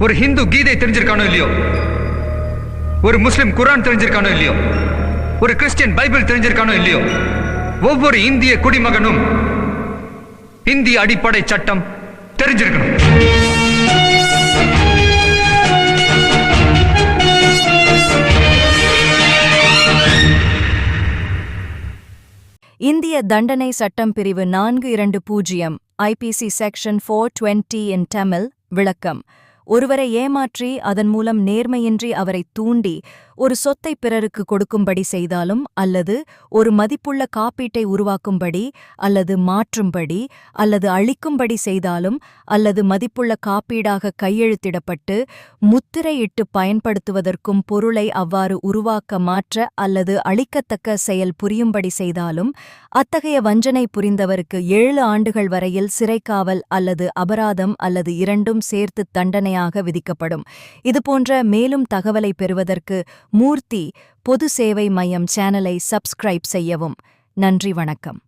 ஒரு ஹிந்து கீதை தெரிஞ்சிருக்கானோ இல்லையோ? ஒரு முஸ்லிம் குரான் தெரிஞ்சிருக்கானோ இல்லையோ? ஒரு கிறிஸ்டியன் பைபிள் தெரிஞ்சிருக்கானோ இல்லையோ? ஒவ்வொரு இந்திய குடிமகனும் இந்திய அடிப்படை சட்டம் தெரிஞ்சிருக்கணும். இந்திய தண்டனை சட்டம் பிரிவு நான்கு இரண்டு பூஜ்ஜியம் IPC section four twenty in Tamil விளக்கம். ஒருவரை ஏமாற்றி அதன் மூலம் நேர்மையின்றி அவரை தூண்டி ஒரு சொத்தை பிறருக்கு கொடுக்கும்படி செய்தாலும் அல்லது ஒரு மதிப்புள்ள காப்பீட்டை உருவாக்கும்படி அல்லது மாற்றும்படி அல்லது அளிக்கும்படி செய்தாலும் அல்லது மதிப்புள்ள காப்பீடாக கையெழுத்திடப்பட்டு முத்திரையிட்டு பயன்படுத்துவதற்கும் பொருளை அவ்வாறு உருவாக்க மாற்ற அல்லது அளிக்கத்தக்க செயல் புரியும்படி செய்தாலும் அத்தகைய வஞ்சனை புரிந்தவருக்கு ஏழு ஆண்டுகள் வரையில் சிறைக்காவல் அல்லது அபராதம் அல்லது இரண்டும் சேர்த்து தண்டனை தண்டனையாக விதிக்கப்படும். இதுபோன்ற மேலும் தகவலை பெறுவதற்கு மூர்த்தி பொது சேவை மையம் சேனலை சப்ஸ்கிரைப் செய்யவும். நன்றி வணக்கம்.